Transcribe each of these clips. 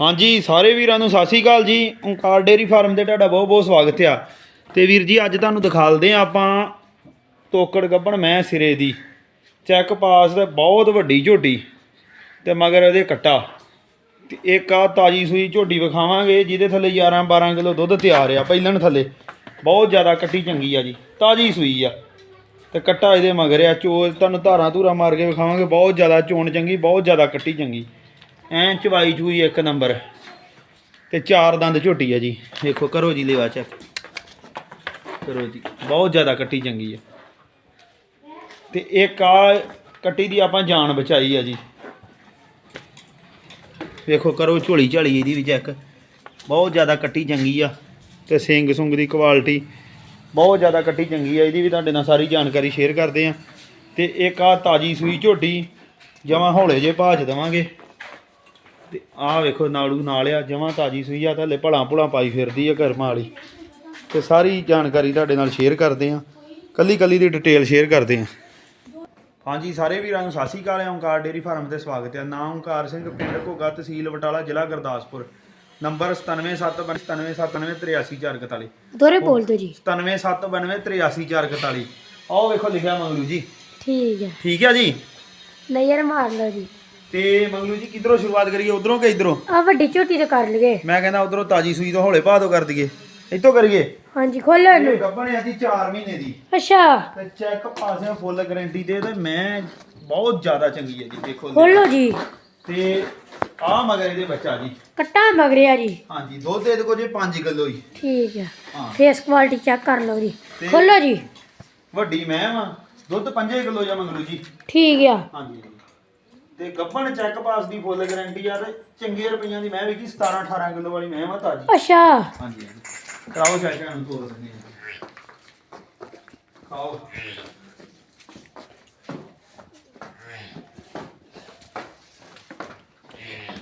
ਹਾਂਜੀ, ਸਾਰੇ ਵੀਰਾਂ ਨੂੰ ਸਤਿ ਸ਼੍ਰੀ ਅਕਾਲ ਜੀ। ਓਂਕਾਰ ਡੇਰੀ ਫਾਰਮ ਤੇ ਤੁਹਾਡਾ ਬਹੁਤ ਬਹੁਤ ਸਵਾਗਤ ਆ। ਤੇ ਵੀਰ ਜੀ, ਅੱਜ ਤੁਹਾਨੂੰ ਦਿਖਾਲਦੇ ਆ ਆਪਾਂ ਤੋਕੜ ਗੱਬਣ ਮੈਂ ਸਿਰੇ ਦੀ। ਚੈੱਕ ਪਾਸ ਤੇ ਬਹੁਤ ਵੱਡੀ ਝੋਟੀ ਤੇ ਮਗਰ ਇਹਦੇ ਕੱਟਾ। ਤੇ ਇੱਕ ਆ ਤਾਜੀ ਸੂਈ ਝੋਟੀ ਵਿਖਾਵਾਂਗੇ, ਜਿਹਦੇ ਥੱਲੇ 11 12 ਕਿਲੋ ਦੁੱਧ ਤਿਆਰ ਆ ਪਹਿਲਣ ਥੱਲੇ। ਬਹੁਤ ਜ਼ਿਆਦਾ ਕੱਟੀ ਚੰਗੀ ਆ ਜੀ, ਤਾਜੀ ਸੂਈ ਆ। ਤੇ ਕੱਟਾ ਇਹਦੇ ਮਗਰ ਆ ਚੋ ਤੁਹਾਨੂੰ ਧਾਰਾਂ ਧੂਰਾ ਮਾਰ ਕੇ ਵਿਖਾਵਾਂਗੇ, ਬਹੁਤ ਜ਼ਿਆਦਾ ਚੋਣ ਚੰਗੀ, ਬਹੁਤ ਜ਼ਿਆਦਾ ਕੱਟੀ ਚੰਗੀ। ਐਂ ਚਵਾਈ ਚੂਈ ਇੱਕ ਨੰਬਰ। ਤੇ ਚਾਰ ਦੰਦ ਝੋਟੀ ਆ ਜੀ। ਦੇਖੋ, ਕਰੋ ਜੀ ਲੇਵਾ ਚੈੱਕ ਕਰੋ ਜੀ। ਬਹੁਤ ਜ਼ਿਆਦਾ ਕੱਟੀ ਚੰਗੀ ਆ। ਤੇ ਇੱਕ ਆ ਕੱਟੀ ਦੀ ਆਪਾਂ ਜਾਨ ਬਚਾਈ ਆ ਜੀ। ਵੇਖੋ ਕਰੋ ਝੋਲੀ ਝਾਲੀ ਇਹਦੀ ਵੀ ਚੈੱਕ ਬਹੁਤ ਜ਼ਿਆਦਾ ਕੱਟੀ ਚੰਗੀ ਆ। ਤੇ ਸਿੰਗ ਸੁੰਗ ਦੀ ਕੁਆਲਿਟੀ ਬਹੁਤ ਜ਼ਿਆਦਾ ਕੱਟੀ ਚੰਗੀ ਆ। ਇਹਦੀ ਵੀ ਤੁਹਾਡੇ ਨਾਲ ਸਾਰੀ ਜਾਣਕਾਰੀ ਸ਼ੇਅਰ ਕਰਦੇ ਆ। ਤੇ ਇੱਕ ਆ ਤਾਜੀ ਸੂਈ ਝੋਟੀ। ਜਮਾਂ ਹੌਲੇ ਜੇ ਭਾਜ ਦੇਵਾਂਗੇ। ਤੇ ਆਹ ਵੇਖੋ ਨਾੜੂ ਨਾਲ ਆ ਜਮਾਂ ਤਾਜੀ ਸੂਈ ਆ ਥੱਲੇ ਭਲਾਂ ਭੁਲਾਂ ਪਾਈ ਫਿਰਦੀ ਆ ਘਰ ਵਾਲੀ। ਤੇ ਸਾਰੀ ਜਾਣਕਾਰੀ ਤੁਹਾਡੇ ਨਾਲ ਸ਼ੇਅਰ ਕਰਦੇ ਆ। ਕੱਲੀ ਕੱਲੀ ਦੀ ਡਿਟੇਲ ਸ਼ੇਅਰ ਕਰਦੇ ਆ। ਹਾਂਜੀ ਸਾਰੇ ਵੀਰਾਂ ਨੂੰ ਸਤਿ ਸ਼੍ਰੀ ਅਕਾਲ ਓਂਕਾਰ ਡੇਰੀ ਫਾਰਮ ਤੇ ਸਵਾਗਤ ਹੈ ਨਾਮ ਓਂਕਾਰ ਸਿੰਘ ਪਿੰਡ ਘੋਗਾ ਤਹਿਸੀਲ ਬਟਾਲਾ ਜ਼ਿਲ੍ਹਾ ਗੁਰਦਾਸਪੁਰ। ਨੰਬਰ 9779983441 ਦੋਰੇ ਬੋਲ ਦਿਓ ਜੀ। 9779983441 ਆਓ ਵੇਖੋ ਲਿਖਿਆ ਮੰਗਲੂ ਜੀ। ਠੀਕ ਹੈ ਠੀਕ ਹੈ ਜੀ? ਨਜ਼ਰ ਮਾਰ ਲਓ ਜੀ। ਤੇ ਮੰਗਲੂ ਜੀ ਕਿੱਧਰੋਂ ਸ਼ੁਰੂਆਤ ਕਰੀਏ? ਉਧਰੋਂ ਕਿ ਇਧਰੋਂ? ਆ ਵੱਡੀ ਝੋਟੀ ਤੇ ਕਰ ਲਈਏ। ਮੈਂ ਕਹਿੰਦਾ ਉਧਰੋਂ ਤਾਜੀ ਸੂਈ ਤੋਂ ਹੌਲੇ ਪਾ ਦੋ ਕਰ ਦਈਏ। ਇੱਥੋਂ ਕਰੀਏ? ਹਾਂਜੀ ਖੋਲੋ ਇਹ ਇਹਨੂੰ ਗੱਬਣ ਆ ਜੀ 4 ਮਹੀਨੇ ਦੀ। ਅੱਛਾ। ਤੇ ਚੈੱਕ ਪਾਸਿਆਂ ਫੁੱਲ ਗਾਰੰਟੀ ਦੇ ਤੇ ਮੈਂ ਬਹੁਤ ਜ਼ਿਆਦਾ ਚੰਗੀ ਹੈ ਜੀ ਦੇਖੋ ਖੋਲੋ ਜੀ। ਤੇ ਆ ਮਗਰ ਇਹਦੇ ਬੱਚਾ ਜੀ। ਕੱਟਾ ਮਗਰਿਆ ਜੀ। ਹਾਂਜੀ ਦੁੱਧ ਇਹਦੇ ਕੋਲ ਜੇ 5 ਕਿਲੋ ਹੀ ਠੀਕ ਹਾਂ। ਫੇਸ ਕੁਆਲਿਟੀ ਚੈੱਕ ਕਰ ਲਓ ਜੀ। ਤੇ- ਖੋਲੋ ਜੀ। ਵੱਡੀ ਮੈਂ ਵਾ। ਦੁੱਧ 5 ਕਿਲੋ ਜਾਂ ਮੰਗਲੂ ਜੀ। ਠੀਕ ਆ। ਹਾਂਜੀ। ਤੇ ਗੱਬਣ ਚੈੱਕ ਪਾਸ ਦੀ ਫੁੱਲ ਗਾਰੰਟੀ ਆ ਤੇ ਚੰਗੇ ਰੁਪਈਆਂ ਦੀ ਮੈਂ ਵੀ ਕੀ 17 18 ਕਿਲੋ ਵਾਲੀ ਮੈਂ ਵਾ ਤਾਜੀ। ਅੱਛਾ। ਹਾਂਜੀ ਹਾਂਜੀ। ਕਰਾਓ ਚਾਚਾ ਨੂੰ ਤੋੜ ਦਿੰਦੇ ਖਾਓ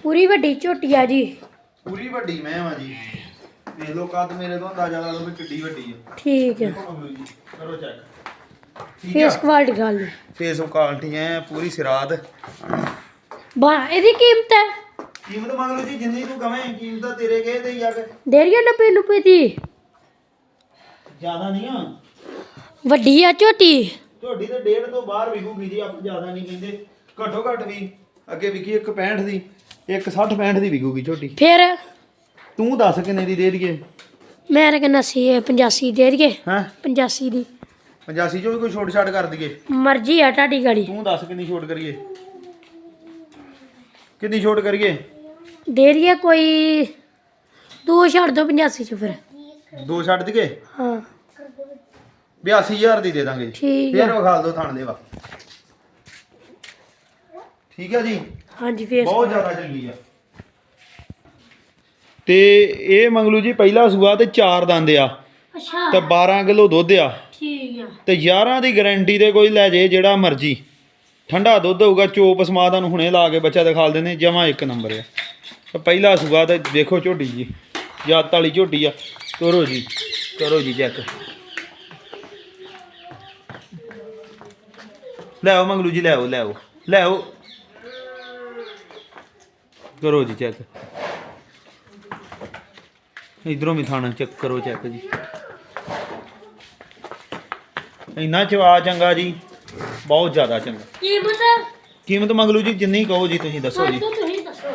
ਪੂਰੀ ਵੱਡੀ ਝੋਟੀ ਆ ਜੀ। ਪੂਰੀ ਵੱਡੀ ਮੈਂ ਵਾ ਜੀ। ਦੇਖ ਲਓ ਕੱਦ ਮੇਰੇ ਤੋਂ ਅੰਦਾਜ਼ਾ ਲਾ ਲਓ ਵੀ ਕਿੱਡੀ ਵੱਡੀ ਆ। ਠੀਕ ਹੈ ਦੇਖੋ ਜੀ ਕਰੋ ਚੈੱਕ ਫੇਸ ਆ? ਕੁਆਲਿਟੀ ਗੱਲ। ਫੇਸ ਕੁਆਲਿਟੀ ਐ ਪੂਰੀ ਸਿਰਾਤ। ਬਾ ਇਹਦੀ ਕੀਮਤ ਹੈ। ਕੀਮਤ ਮੰਗ ਲਓ ਜੀ ਜਿੰਨੀ ਤੂੰ ਕਵੇਂ ਕੀਮਤ ਤਾਂ ਤੇਰੇ ਕਹੇ ਤੇ ਹੀ ਆ ਕੇ। ਡੇਰੀਆ 90 ਰੁਪਏ ਦੀ। ਜ਼ਿਆਦਾ ਨਹੀਂ ਆ। ਵੱਡੀ ਆ ਝੋਟੀ। ਤੁਹਾਡੀ ਤੇ ਡੇਢ ਤੋਂ ਬਾਹਰ ਵਿਕੂਗੀ ਜੀ ਆਪਾਂ ਜ਼ਿਆਦਾ ਨਹੀਂ ਕਹਿੰਦੇ। ਘੱਟੋ ਘੱਟ ਵੀ ਅੱਗੇ ਵਿਕੀ ਇੱਕ 65 ਦੀ ਇੱਕ 60 65 ਦੀ ਵਿਕੂਗੀ ਝੋਟੀ। ਫਿਰ? ਤੂੰ ਦੱਸ ਕਿੰਨੇ ਦੀ ਦੇ ਦਈਏ? ਮੈਂ ਤਾਂ ਕਹਿੰਦਾ ਸੀ 85 ਦੇ ਦਈਏ। ਹੈ? 85 ਦੀ। 85 ਚੋਂ ਵੀ ਕੋਈ ਛੋਟ ਛਾਟ ਕਰ ਦਈਏ। ਮਰਜ਼ੀ ਆ ਤੁਹਾਡੀ ਗਾੜੀ। ਤੂੰ ਦੱਸ ਕਿੰਨੀ ਛੋਟ ਕਰੀਏ? ਕਿੰਨੀ ਛੋਟ ਕਰੀਏ? ਦੇ ਕੋਈ ਦੋ ਛੱਡ ਦੋ 85 ਚ ਫਿਰ। ਦੋ ਛੱਡ ਦਈਏ? ਹਾਂ। 82000 ਦੀ ਦੇ ਦਾਂਗੇ। ਠੀਕ ਫੇਰ ਆ। ਵਿਖਾਲ ਦੋ ਥਣ ਦੇਵਾ ਠੀਕ ਹੈ ਜੀ? ਹਾਂਜੀ ਫੇਸ ਬਹੁਤ ਜ਼ਿਆਦਾ ਚੰਗੀ ਆ। ਤੇ ਇਹ ਮੰਗਲੂ ਜੀ ਪਹਿਲਾ ਸੂਆ ਤੇ ਚਾਰ ਦੰਦ ਆ। ਅੱਛਾ। ਤੇ 12 ਕਿਲੋ ਦੁੱਧ ਆ। ਠੀਕ ਆ। ਤੇ 11 ਦੀ ਗਾਰੰਟੀ ਤੇ ਕੋਈ ਲੈ ਜੇ ਜਿਹੜਾ ਮਰਜ਼ੀ। ਠੰਡਾ ਦੁੱਧ ਹੋਊਗਾ ਚੋਪ ਸਮਾ ਨੂੰ ਹੁਣੇ ਲਾ ਕੇ ਬੱਚਾ ਦਿਖਾਲ ਦਿੰਦੇ, ਜਮਾ ਇੱਕ ਨੰਬਰ ਆ। ਤੇ ਪਹਿਲਾ ਸੂਆ ਤਾਂ ਦੇਖੋ ਝੋਟੀ ਜੀ ਜਾਤ ਵਾਲੀ ਝੋਟੀ ਆ। ਤੋਰੋ ਜੀ, ਕਰੋ ਜੀ ਚੈੱਕ ਲੈ ਆਓ ਮੰਗਲੂ ਜੀ ਲੈ ਆਓ ਲੈ ਆਓ ਲੈ ਆਓ ਕਰੋ ਜੀ ਚੈੱਕ ਇਧਰੋਂ ਵੀ ਥਾਣਾ ਚੈੱਕ ਕਰੋ ਚੈੱਕ ਜੀ। ਇੰਨਾ ਚਵਾ ਚੰਗਾ ਜੀ, ਬਹੁਤ ਜ਼ਿਆਦਾ ਚੰਗਾ। ਕੀਮਤ ਕੀਮਤ ਮੰਗਲੂ ਜੀ ਜਿੰਨੀ ਕਹੋ ਜੀ ਤੁਸੀਂ ਦੱਸੋ ਜੀ। ਤੁਸੀਂ ਦੱਸੋ।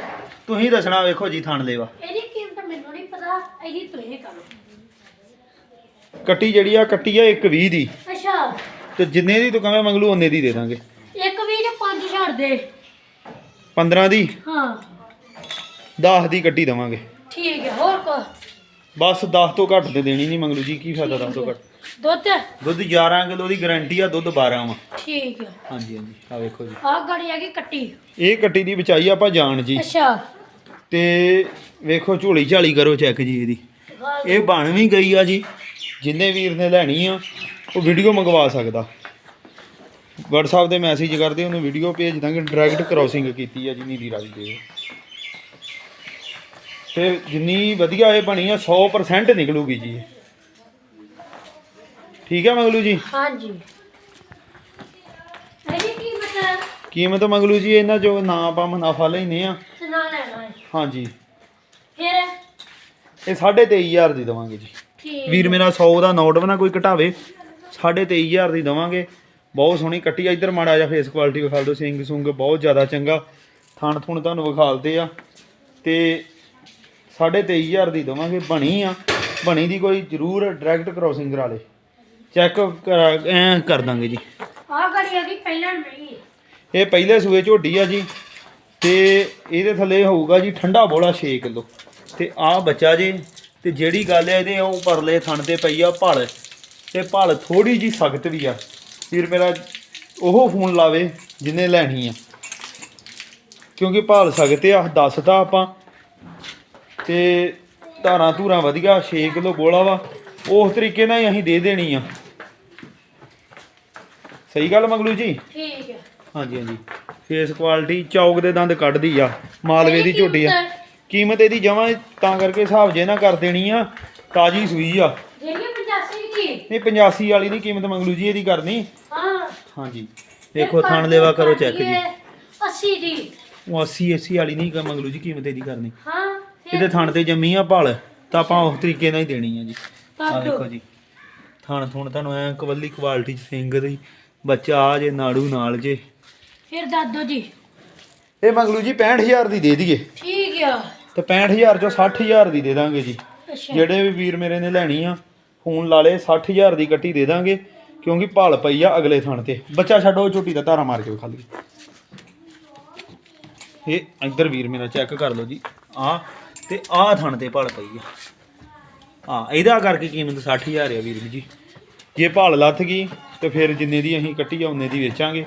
ਤੁਸੀਂ ਦੱਸਣਾ ਵੇਖੋ ਜੀ ਥਣ ਲੈਵਾ। ਇਹਦੀ ਕੀਮਤ ਮੈਨੂੰ ਨਹੀਂ ਪਤਾ ਇਹਦੀ ਤੁਸੀਂ ਕਰੋ। ਕੱਟੀ ਜਿਹੜੀ ਆ ਕੱਟੀ ਆ 120 ਦੀ। ਅੱਛਾ। ਤੇ ਜਿੰਨੇ ਦੀ ਤੂੰ ਕਵੇਂ ਮੰਗਲੂ ਉਹਨੇ ਦੀ ਦੇ ਦਾਂਗੇ। ਇੱਕ ਵੀ ਜੇ ਪੰਜ ਛੱਡ ਦੇ। 15 ਦੀ? ਹਾਂ। 10 ਦੀ ਕੱਟੀ ਦਵਾਂਗੇ। ਠੀਕ ਹੈ ਹੋਰ ਕੋ ਬਸ 10 ਤੋਂ ਘੱਟ ਤੇ ਦੇਣੀ ਨਹੀਂ ਮੰਗਲੂ ਜੀ ਕੀ ਫਾਇਦਾ 10 ਤੋਂ ਘੱਟ? ਦੁੱਧ? ਦੁੱਧ 11 ਕਿਲੋ ਦੀ ਗਾਰੰਟੀ ਆ ਦੁੱਧ 12 ਵਾ। ਠੀਕ ਹੈ ਹਾਂਜੀ ਹਾਂਜੀ ਆ ਵੇਖੋ ਜੀ। ਆਹ ਗੜੀ ਆ ਗਈ ਕੱਟੀ। ਇਹ ਕੱਟੀ ਦੀ ਬਚਾਈ ਆਪਾਂ ਜਾਣ ਜੀ। ਅੱਛਾ। ਤੇ ਵੇਖੋ ਝੋਲੀ ਝਾਲੀ ਕਰੋ ਚੈੱਕ ਜੀ ਇਹਦੀ। ਇਹ ਬਣ ਵੀ ਗਈ ਆ ਜੀ ਜਿੰਨੇ ਵੀਰ ਨੇ ਲੈਣੀ ਆ ਉਹ ਵੀਡੀਓ ਮੰਗਵਾ ਸਕਦਾ। WhatsApp ਤੇ ਮੈਸੇਜ ਕਰਦੇ ਉਹਨੂੰ ਵੀਡੀਓ ਭੇਜ ਦਾਂਗੇ ਡਾਇਰੈਕਟ ਕ੍ਰਾਸਿੰਗ ਕੀਤੀ ਆ ਜੀ ਨੀਲੀ ਰਾਵੀ ਦੇ ਤੇ ਜਿੰਨੀ ਵਧੀਆ ਇਹ ਬਣੀ ਆ 100% ਨਿਕਲੂਗੀ ਜੀ। ਇਹ। ਠੀਕ ਹੈ ਮਗਲੂ ਜੀ? ਹਾਂਜੀ। ਇਹਦੀ ਕੀਮਤ ਕੀਮਤ ਮਗਲੂ ਜੀ ਇਹਨਾਂ ਜੋ ਨਾ ਆਪਾਂ ਮੁਨਾਫਾ ਲੈਨੇ ਆ। ਸੁਣਾ ਲੈਣਾ ਹੈ। ਹਾਂਜੀ। ਇਹ 23500 ਦੀ ਦਵਾਂਗੇ ਜੀ। ਠੀਕ। ਵੀਰ ਮੇਰਾ 100 ਦਾ ਨੋਟ ਬਣਾ ਕੋਈ ਘਟਾਵੇ। 23500 ਦੀ ਦਵਾਂਗੇ। ਬਹੁਤ ਸੋਹਣੀ ਕੱਟੀ ਆ ਇੱਧਰ ਮਾੜਾ ਜਿਹਾ ਫੇਸ ਕੁਆਲਿਟੀ ਵਿਖਾ ਦਿਓ। ਸਿੰਗ ਸੁੰਗ ਬਹੁਤ ਜ਼ਿਆਦਾ ਚੰਗਾ। ਥਣ ਥੁਣ ਤੁਹਾਨੂੰ ਵਿਖਾਲਦੇ ਆ। ਤੇ 23500 ਦੀ ਦਵਾਂਗੇ ਬਣੀ ਆ। ਬਣੀ ਦੀ ਕੋਈ ਜ਼ਰੂਰ ਡਾਇਰੈਕਟ ਕ੍ਰੋਸਿੰਗ ਕਰਾ ਲੇ। ਚੈੱਕ ਐ ਕਰ ਦਾਂਗੇ ਜੀ। ਆ ਗੜੀ ਆ ਗਈ ਪਹਿਲਾਂ ਨਹੀਂ ਇਹ ਪਹਿਲੇ ਸੂਏ ਝੋਟੀ ਆ ਜੀ ਤੇ ਇਹਦੇ ਥੱਲੇ ਹੋਊਗਾ ਜੀ ਠੰਡਾ ਬੋਲਾ 6 ਕਿਲੋ। ਤੇ ਆਹ ਬੱਚਾ ਜੀ ਤੇ ਜਿਹੜੀ ਗੱਲ ਹੈ ਇਹਦੇ ਉਹ ਪਰਲੇ ਥਣ ਤੇ ਪਈ ਆ ਭਲ। ਤੇ ਭਲ ਥੋੜੀ ਜੀ ਸਖਤ ਵੀ ਆ। ਵੀਰ ਮੇਰਾ ਉਹ ਫੋਨ ਲਾਵੇ ਜਿਹਨੇ ਲੈਣੀ ਆ। ਕਿਉਂਕਿ ਭਾਲ ਸਖਤ ਆ ਦੱਸਦਾ ਆਪਾਂ। ਤੇ ਧਾਰਾਂ ਧੂਰਾਂ ਵਧੀਆ 6 ਕਿਲੋ ਬੋਲਾ ਵਾ। ਉਸ ਤਰੀਕੇ ਨਾਲ ਹੀ ਅਸੀਂ ਦੇ ਦੇਣੀ ਆ। ਸਹੀ ਗੱਲ ਮੰਗਲੂ ਜੀ? ਠੀਕ ਹੈ ਹਾਂਜੀ ਹਾਂਜੀ। ਫੇਸ ਕੁਆਲਿਟੀ ਚੌਕ ਦੇ ਦੰਦ ਕੱਢਦੀ ਆ ਮਾਲਵੇ ਦੀ ਝੋਟੀ ਆ। ਕੀਮਤ? ਇਹਦੀ ਜਮਾਂ ਤਾਂ ਕਰਕੇ ਹਿਸਾਬ ਜੇ ਨਾ ਕਰ ਦੇਣੀ ਆ ਤਾਜੀ ਸੂਈ ਆ। ਜਿਹੜੀ 85 ਦੀ ਇਹ 85 ਵਾਲੀ ਨਹੀਂ ਕੀਮਤ ਮੰਗਲੂ ਜੀ ਇਹਦੀ ਕਰਨੀ। ਹਾਂ। ਹਾਂਜੀ। ਦੇਖੋ ਥਣ ਲੈਵਾ ਕਰੋ ਚੈੱਕ ਜੀ। 80 ਦੀ ਉਹ 80 80 ਵਾਲੀ ਨਹੀਂ ਮੰਗਲੂ ਜੀ ਕੀਮਤ ਇਹਦੀ ਕਰਨੀ। ਹਾਂ। ਇਹਦੇ ਥਣ ਤੇ ਜੰਮੀ ਆ ਭਲ ਤਾਂ ਆਪਾਂ ਉਸ ਤਰੀਕੇ ਨਾਲ ਹੀ ਦੇਣੀ ਆ ਜੀ। ਆ। ਦੇਖੋ ਜੀ ਥਣ ਥੁਣ ਤੁਹਾਨੂੰ ਐ ਕਵੱਲੀ ਕੁਆਲਿਟੀ ਚ ਸਿੰਘ ਦੀ ਬੱਚਾ ਆ ਜੇ ਨਾੜੂ ਨਾਲ ਜੇ। ਫਿਰ ਦਾਦੋ ਜੀ। ਇਹ ਮੰਗਲੂ ਜੀ 65000 ਦੀ ਦੇ ਦਈਏ। ਠੀਕ ਆ। ਤੇ 65000 ਚੋਂ 60000 ਦੀ ਦੇ ਦਾਂਗੇ ਜੀ। ਜਿਹੜੇ ਵੀ ਵੀਰ ਮੇਰੇ ਨੇ ਲੈਣੀ ਆ ਫੋਨ ਲਾ ਲੇ 60000 ਦੀ ਗੱਟੀ ਦੇ ਦਾਂਗੇ ਕਿਉਂਕਿ ਭਾਲ ਪਈ ਆ ਅਗਲੇ ਥਣ ਤੇ। ਬੱਚਾ ਛੱਡੋ ਝੋਟੀ ਦਾ ਧਾਰਾ ਮਾਰ ਕੇ ਵਿਖਾ ਲਈ ਇਹ ਇੱਧਰ ਵੀਰ ਮੇਰਾ ਚੈੱਕ ਕਰ ਲਓ ਜੀ। ਆ ਤੇ ਆਹ ਥਣ ਤੇ ਭਾਲ ਪਈ ਆ। ਆ ਇਹਦਾ ਕਰਕੇ ਕੀਮਤ 60000 ਆ ਵੀਰ ਜੀ। ਜੇ ਭਾਲ ਲੱਥ ਗਈ, ਤੇ ਫਿਰ ਜਿੰਨੇ ਦੀ ਅਸੀਂ ਕੱਟੀ ਆ, ਉਹਨੇ ਦੀ ਵੇਚਾਂਗੇ।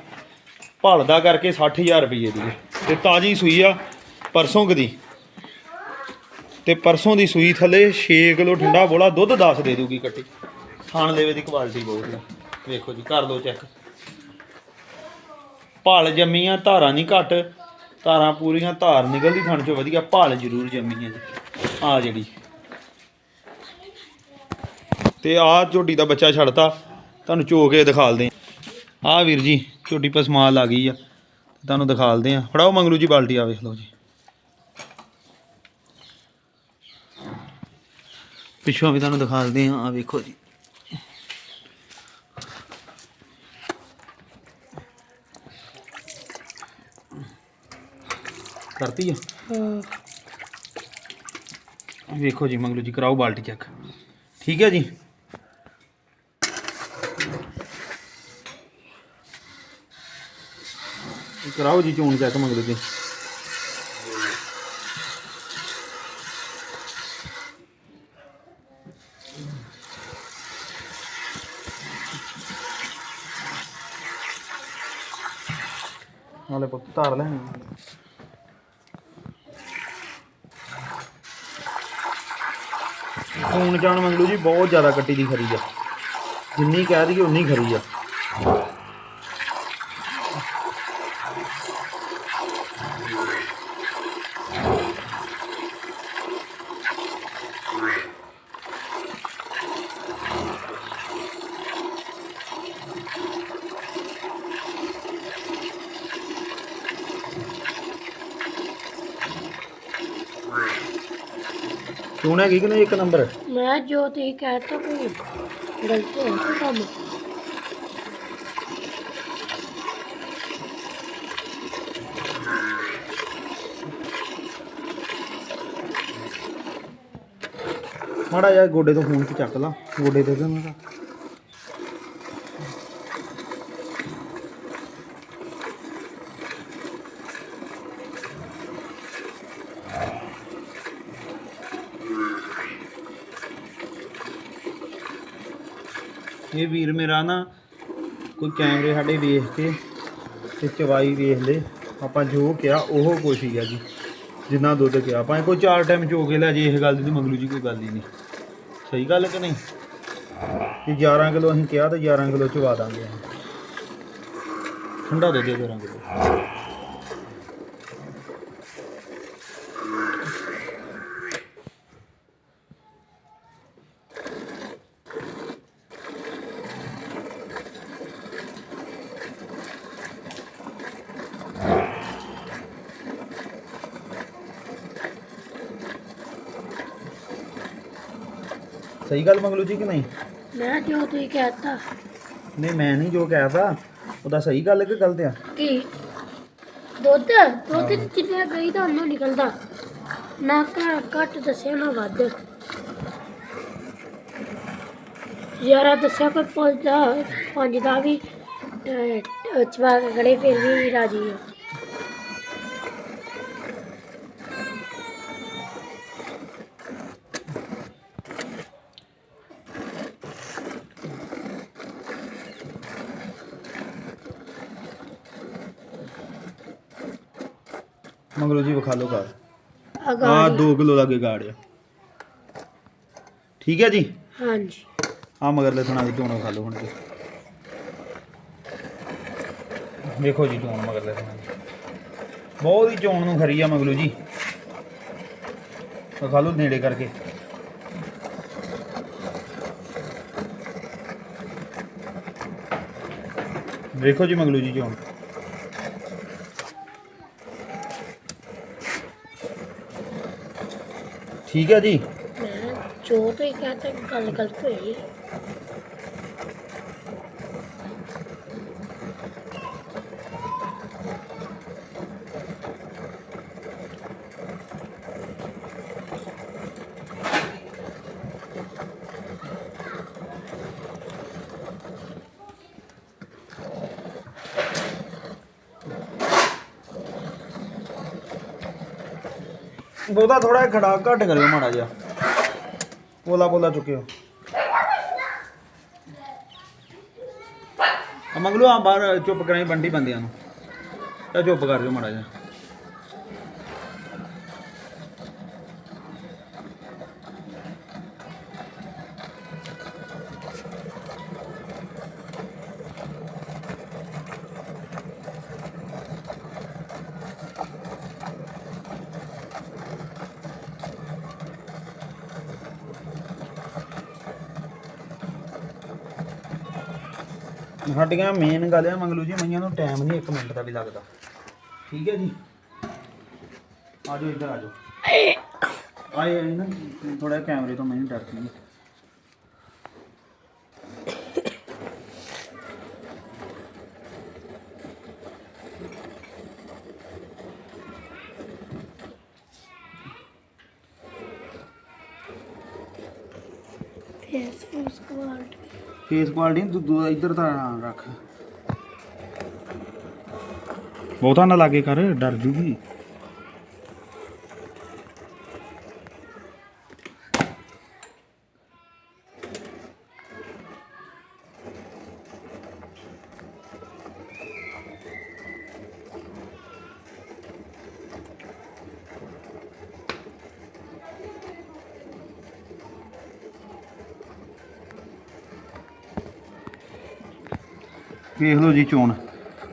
ਭਾਲ ਦਾ ਕਰਕੇ 60000 ਰੁਪਏ ਦੀ ਤੇ ਤਾਜੀ ਸੂਈ ਆ, ਪਰਸੋਂ ਕਦੀ ਤੇ ਪਰਸੋਂ ਦੀ ਸੂਈ ਥੱਲੇ 6 ਕਿਲੋ ਠੰਡਾ ਬੋਲਾ ਦੁੱਧ 10 ਦੇ ਦੂਗੀ ਕੱਟੀ। ਖਾਣ ਲੈਵੇ ਦੀ ਕੁਆਲਿਟੀ ਬਹੁਤ ਆ। ਵੇਖੋ ਜੀ, ਕਰ ਲਓ ਚੈੱਕ ਭਾਲ ਜੰਮੀਆਂ ਧਾਰਾਂ ਨਹੀਂ ਘੱਟ। ਧਾਰਾਂ ਪੂਰੀਆਂ ਧਾਰ ਨਿਕਲਦੀ ਥਣ ਚੋਂ ਵਧੀਆ ਭਾਲ ਜ਼ਰੂਰ ਜੰਮੀ ਹੈ ਜੀ। ਆ ਜਿਹੜੀ। ਤੇ ਆ ਝੋਟੀ ਦਾ ਬੱਚਾ ਛੱਡਤਾ, ਤੁਹਾਨੂੰ ਚੋ ਕੇ ਦਿਖਾਲਦੇ ਆ ਆ ਵੀਰ ਜੀ, ਝੋਟੀ ਪਸਮਾਲ ਆ ਗਈ ਆ ਤੁਹਾਨੂੰ ਦਿਖਾਲਦੇ ਆ ਫੜਾਓ ਮੰਗਲੂ ਜੀ ਬਾਲਟੀ ਆ ਵੇਖ ਲਓ ਜੀ। ਪਿੱਛੋਂ ਵੀ ਤੁਹਾਨੂੰ ਦਿਖਾਲਦੇ ਆ ਆ ਵੇਖੋ ਜੀ। ਕਰਤੀ ਆ ਹਾਂ ਵੇਖੋ ਜੀ ਮੰਗਲੂ ਜੀ ਕਰਾਓ ਬਾਲਟੀ ਚੈੱਕ ਠੀਕ ਹੈ ਜੀ ਕਰਾਓ ਜੀ ਚੋਣ ਚੈੱਕ ਮੰਗਲੂ ਜੀ ਨਾਲੇ ਪੁੱਤ ਧਾਰ ਲੈਣੀ ਖੂਨ ਜਾਣ ਮੰਗਲੂ ਜੀ ਬਹੁਤ ਜ਼ਿਆਦਾ ਕੱਟੀ ਦੀ ਖਰੀ ਆ। ਜਿੰਨੀ ਕਹਿ ਦਈਏ, ਉਨੀ ਖਰੀ ਆ। ਚੋਣ ਹੈਗੀ ਕਿ ਨਹੀਂ ਇੱਕ ਨੰਬਰ? ਮੈਂ ਜੋ ਤੁਸੀਂ ਕਹਿਤਾ ਕੋਈ ਗਲਤ ਹੋ ਗਿਆ ਕੰਮ। ਮਾੜਾ ਜਿਹਾ ਗੋਡੇ ਤੋਂ ਫੋਨ ਤੇ ਚੱਕ ਲਾ। ਗੋਡੇ ਤੇ ਤਾਂ। ਮੇਰਾ ਇਹ ਵੀਰ ਮੇਰਾ ਨਾ ਕੋਈ ਕੈਮਰੇ ਸਾਡੇ ਵੇਖ ਕੇ ਤੇ ਚਵਾਈ ਵੇਖ ਲੈ। ਆਪਾਂ ਜੋ ਕਿਹਾ, ਉਹ ਕੁਛ ਹੀ ਆ ਜੀ। ਜਿੰਨਾ ਦੁੱਧ ਕਿਹਾ। ਆਪਾਂ ਕੋਈ ਚਾਰ ਟਾਈਮ ਚੋ ਕੇ ਲੈ ਜੇ ਇਹ ਗੱਲ ਦੀ ਤਾਂ ਮੰਗਲੂ ਜੀ ਕੋਈ ਗੱਲ ਹੀ ਨਹੀਂ। ਸਹੀ ਗੱਲ ਕਿ ਨਹੀਂ? ਕਿ 11 ਕਿਲੋ ਅਸੀਂ ਕਿਹਾ ਤਾਂ 11 ਕਿਲੋ ਚਵਾ ਦਾਂਗੇ। ਅਸੀਂ। ਠੰਡਾ ਦੁੱਧ ਹੈ 11 ਕਿਲੋ। ਸਹੀ ਗੱਲ ਮੰਗਲੂ ਜੀ ਕਿ ਨਹੀਂ? ਮੈਂ ਜੋ ਤੁਸੀਂ ਕਹਿਤਾ ਨਹੀਂ ਮੈਂ ਨਹੀਂ ਜੋ ਕਹਿਤਾ ਉਹਦਾ ਸਹੀ ਗੱਲ ਕਿ ਗਲਤ ਆ। ਕਿ? ਦੁੱਧ? ਦੁੱਧ ਜਿੰਨਾ ਗਈ ਤਾਂ ਉਹਨਾਂ ਨਿਕਲਦਾ। ਨਾ ਘੱਟ ਦੱਸਿਆ ਨਾ ਵੱਧ। ਯਾਰਾ ਦੱਸਿਆ ਕੋਈ ਪੰਜ ਦਾ ਪੰਜ ਦਾ ਵੀ ਚਵਾ ਗੜੇ ਫਿਰ ਵੀ ਰਾਜੀ ਆ। ਮੰਗਲੂ ਜੀ ਵਿਖਾ ਲਓ ਘਰ। ਆ। ਅਗਾੜੀ 2 ਕਿਲੋ ਲੱਗੇ ਗਾੜਿਆ ਠੀਕ ਹੈ ਜੀ? ਹਾਂਜੀ। ਆ ਮਗਰਲੇ ਥਣਾ ਦੀ ਚੋਣ ਵਿਖਾ ਲਓ ਹੁਣ ਜੀ। ਦੇਖੋ ਜੀ ਚੋਣ ਮਗਰਲੇ ਥਣਾ ਦੀ। ਬਹੁਤ ਹੀ ਚੋਣ ਨੂੰ ਖਰੀ ਆ ਮਗਲੂ ਜੀ। ਵਿਖਾ ਲਓ ਨੇੜੇ ਕਰਕੇ। ਦੇਖੋ ਜੀ ਮਗਲੂ ਜੀ ਚੋਣ। ਠੀਕ ਹੈ ਜੀ। ਮੈਂ ਜੋ ਤੁਸੀਂ ਕਹਿਤਾ ਗੱਲ ਗਲਤ ਹੋਈ ਹੈ। ਉਹਦਾ ਥੋੜਾ ਖੜਾ ਘੱਟ ਕਰਿਓ ਮਾੜਾ ਜਿਹਾ। ਪੋਲਾ ਪੋਲਾ ਚੁੱਕਿਓ। ਆ ਮੰਗਲੂ ਆ ਬਾਹਰ ਚੁੱਪ ਕਰਾਈ ਬੰਟੀ ਬੰਦਿਆਂ ਨੂੰ। ਤਾਂ ਚੁੱਪ ਕਰ ਦਿਓ ਮਾੜਾ ਜਿਹਾ। ਸਾਡੀਆਂ ਮੇਨ ਗੱਲ ਆ, ਮੰਗਲੂ ਜੀ, ਮਈਆਂ ਨੂੰ ਟਾਈਮ ਨਹੀਂ 1 ਮਿੰਟ ਦਾ ਵੀ ਲੱਗਦਾ। ਠੀਕ ਹੈ ਜੀ? ਆ ਜਾਓ ਇੱਧਰ ਆ ਜਾਓ। ਆਏ ਆਏ ਨਾ ਥੋੜਾ ਕੈਮਰੇ ਤੋਂ ਮੈਨੂੰ ਡਰਦੀ ਨਹੀਂ ਫੇਸ ਫੂਸ ਕੁਆਲਟੀ ਫੇਸ ਕੁਆਲਿਟੀ ਤੂੰ ਦੂ ਇੱਧਰ ਤਾਂ ਰੱਖ। ਬਹੁਤਾ ਨਾ ਲਾਗੇ ਕਰ ਡਰ ਜੂਗੀ। ਵੇਖ ਲਓ ਜੀ ਚੋਣ।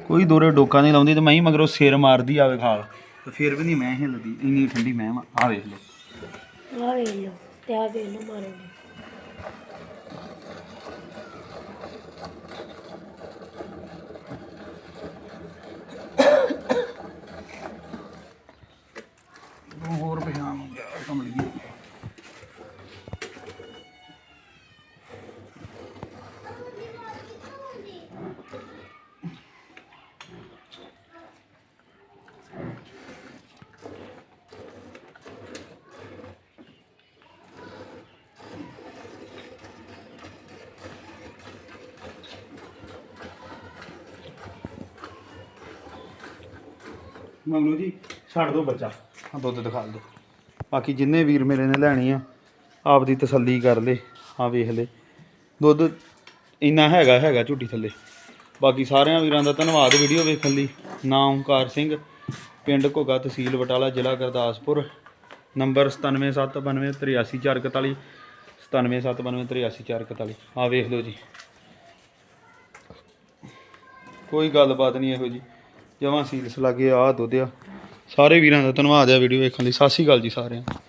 ਕੋਈ ਦੋਰੇ ਡੋਕਾ ਨਹੀਂ ਲਾਉਂਦੀ ਤੇ ਮੈਂ ਹੀ ਮਗਰੋਂ ਸਿਰ ਮਾਰਦੀ ਆਵੇ ਖਾਲ। ਤੇ ਫਿਰ ਵੀ ਨਹੀਂ ਮੈਂ ਹਿੱਲਦੀ, ਇੰਨੀ ਠੰਡੀ ਮੈਂ ਆ ਵੇਖ ਲਓ। ਆ ਵੇਖ ਲਓ, ਤੇ ਆ ਵੇਖ ਲਓ ਮਾਰੋ ਨੇ ਹੋਰ ਪਛਾਣ ਹੋ ਗਿਆ ਕਮਲ ਗਈ ਮੰਗਲੂ ਜੀ, ਛੱਡ ਦੋ ਬੱਚਾ। ਆ ਦੁੱਧ ਦਿਖਾ ਦਿਓ। ਬਾਕੀ ਜਿੰਨੇ ਵੀਰ ਮੇਰੇ ਨੇ ਲੈਣੀ ਆ, ਆਪਦੀ ਤਸੱਲੀ ਕਰ ਲੇ ਆ ਵੇਖ ਲੈ। ਦੁੱਧ ਇੰਨਾ ਹੈਗਾ ਹੈਗਾ ਝੁੱਟੀ ਥੱਲੇ। ਬਾਕੀ ਸਾਰਿਆਂ ਵੀਰਾਂ ਦਾ ਧੰਨਵਾਦ ਵੀਡੀਓ ਵੇਖਣ ਲਈ। ਨਾਮ ਓਮਕਾਰ ਸਿੰਘ, ਪਿੰਡ ਘੋਗਾ ਤਹਿਸੀਲ ਬਟਾਲਾ, ਜ਼ਿਲ੍ਹਾ ਗੁਰਦਾਸਪੁਰ। ਨੰਬਰ 9779938441 9779938441 ਆ ਵੇਖ ਲਓ ਜੀ। ਕੋਈ ਗੱਲਬਾਤ ਨਹੀਂ ਇਹੋ ਜੀ। ਜਮਾਂ ਸੀਲਸ ਲੱਗੇ ਆ ਦੁੱਧ ਆ। ਸਾਰੇ ਵੀਰਾਂ ਦਾ ਧੰਨਵਾਦ ਆ ਵੀਡੀਓ ਵੇਖਣ ਲਈ। ਸਤਿ ਸ਼੍ਰੀ ਅਕਾਲ ਜੀ ਸਾਰਿਆਂ ਨੂੰ।